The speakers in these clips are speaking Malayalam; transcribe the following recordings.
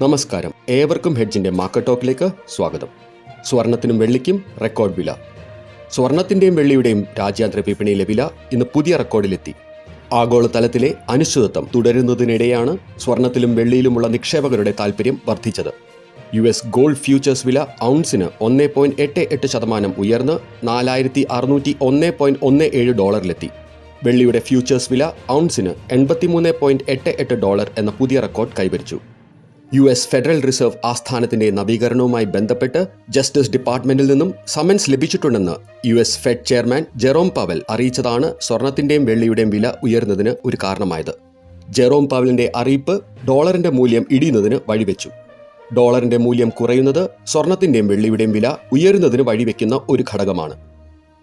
നമസ്കാരം. ഏവർക്കും ഹെഡ്ജിന്റെ മാർക്കറ്റ് ടോക്കിലേക്ക് സ്വാഗതം. സ്വർണത്തിനും വെള്ളിക്കും റെക്കോർഡ് വില. സ്വർണത്തിന്റെയും വെള്ളിയുടെയും രാജ്യാന്തര വിപണിയിലെ വില ഇന്ന് പുതിയ റെക്കോർഡിലെത്തി. ആഗോളതലത്തിലെ അനിശ്ചിതത്വം തുടരുന്നതിനിടെയാണ് സ്വർണത്തിലും വെള്ളിയിലുമുള്ള നിക്ഷേപകരുടെ താൽപ്പര്യം വർദ്ധിച്ചത്. യു എസ് ഗോൾഡ് ഫ്യൂച്ചേഴ്സ് വില ഔൺസിന് ഒന്ന് പോയിന്റ് എട്ട് എട്ട് ശതമാനം ഉയർന്ന് നാലായിരത്തി അറുന്നൂറ്റി ഒന്ന് പോയിന്റ് ഒന്ന് ഏഴ് ഡോളറിലെത്തി. വെള്ളിയുടെ ഫ്യൂച്ചേഴ്സ് വില ഔൺസിന് എൺപത്തിമൂന്ന് പോയിന്റ് എട്ട് എട്ട് ഡോളർ എന്ന പുതിയ റെക്കോർഡ് കൈവരിച്ചു. യു എസ് ഫെഡറൽ റിസർവ് ആസ്ഥാനത്തിന്റെ നവീകരണവുമായി ബന്ധപ്പെട്ട് ജസ്റ്റിസ് ഡിപ്പാർട്ട്മെന്റിൽ നിന്നും സമൻസ് ലഭിച്ചിട്ടുണ്ടെന്ന് U S Fed chairman Jerome Powell അറിയിച്ചതാണ് സ്വർണത്തിന്റെയും വെള്ളിയുടെയും വില ഉയർന്നതിന് ഒരു കാരണമായത്. ജെറോം പവലിന്റെ അറിയിപ്പ് ഡോളറിന്റെ മൂല്യം ഇടിയുന്നതിന് വഴിവെച്ചു. ഡോളറിന്റെ മൂല്യം കുറയുന്നത് സ്വർണത്തിന്റെയും വെള്ളിയുടെയും വില ഉയരുന്നതിന് വഴിവെക്കുന്ന ഒരു ഘടകമാണ്.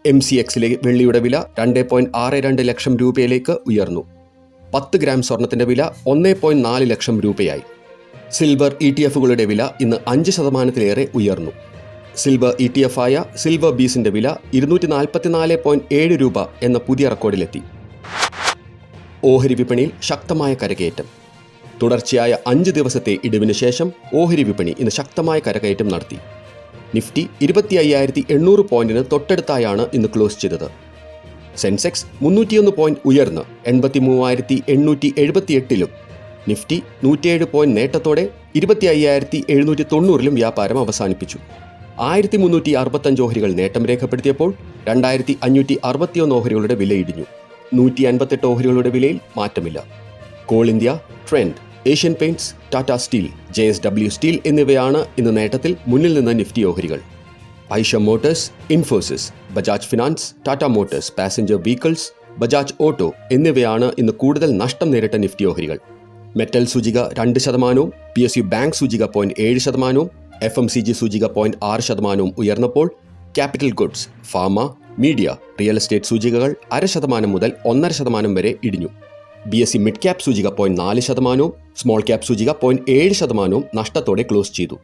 എം സി എക്സിലെ വെള്ളിയുടെ വില രണ്ട് പോയിന്റ് ആറ് രണ്ട് ലക്ഷം രൂപയിലേക്ക് ഉയർന്നു. പത്ത് ഗ്രാം സ്വർണത്തിന്റെ വില ഒന്ന് പോയിന്റ് നാല് ലക്ഷം രൂപയായി. സിൽവർ ഇ ടി എഫുകളുടെ വില ഇന്ന് അഞ്ച് ശതമാനത്തിലേറെ ഉയർന്നു. സിൽവർ ഇ ടി എഫ് ആയ സിൽവർ ബീസിന്റെ വില ഇരുന്നൂറ്റി നാൽപ്പത്തിനാല് പോയിന്റ് ഏഴ് രൂപ എന്ന പുതിയ റെക്കോർഡിലെത്തി. ഓഹരി വിപണിയിൽ ശക്തമായ കരകയറ്റം. തുടർച്ചയായ അഞ്ച് ദിവസത്തെ ഇടിവിന് ശേഷം ഓഹരി വിപണി ഇന്ന് ശക്തമായ കരകയറ്റം നടത്തി. നിഫ്റ്റി ഇരുപത്തി അയ്യായിരത്തി എണ്ണൂറ് പോയിന്റിന് തൊട്ടടുത്തായാണ് ഇന്ന് ക്ലോസ് ചെയ്തത്. സെൻസെക്സ് മുന്നൂറ്റിയൊന്ന് പോയിന്റ് ഉയർന്ന് എൺപത്തി മൂവായിരത്തി എണ്ണൂറ്റി എഴുപത്തിയെട്ടിലും നിഫ്റ്റി നൂറ്റിയേഴ് പോയിന്റ് നേട്ടത്തോടെ ഇരുപത്തി അയ്യായിരത്തി എഴുന്നൂറ്റി തൊണ്ണൂറിലും വ്യാപാരം അവസാനിപ്പിച്ചു. ആയിരത്തി മുന്നൂറ്റി അറുപത്തഞ്ച് ഓഹരികൾ നേട്ടം രേഖപ്പെടുത്തിയപ്പോൾ രണ്ടായിരത്തി അഞ്ഞൂറ്റി അറുപത്തിയൊന്ന് ഓഹരികളുടെ വില ഇടിഞ്ഞു. നൂറ്റി അൻപത്തെട്ട് ഓഹരികളുടെ വിലയിൽ മാറ്റമില്ല. Coal India Trent Asian Paints Tata Steel J S W Steel എന്നിവയാണ് ഇന്ന് നേട്ടത്തിൽ മുന്നിൽ നിന്ന് നിഫ്റ്റി ഓഹരികൾ. Eicher Motors Infosys Bajaj Finance Tata Motors passenger vehicles Bajaj Auto എന്നിവയാണ് ഇന്ന് കൂടുതൽ നഷ്ടം നേരിട്ട നിഫ്റ്റി ഓഹരികൾ. മെറ്റൽ സൂചിക രണ്ട് ശതമാനവും പി എസ് യു ബാങ്ക് സൂചിക പോയിന്റ് ഏഴ് ശതമാനവും എഫ് എം സി ജി സൂചിക പോയിന്റ് ആറ് ശതമാനവും ഉയർന്നപ്പോൾ capital goods pharma media real estate സൂചികകൾ അര ശതമാനം മുതൽ ഒന്നര ശതമാനം വരെ ഇടിഞ്ഞു. B S E mid cap സൂചിക പോയിന്റ് നാല് ശതമാനവും സ്മോൾ ക്യാപ് സൂചിക പോയിന്റ് ഏഴ് ശതമാനവും നഷ്ടത്തോടെ ക്ലോസ് ചെയ്തു.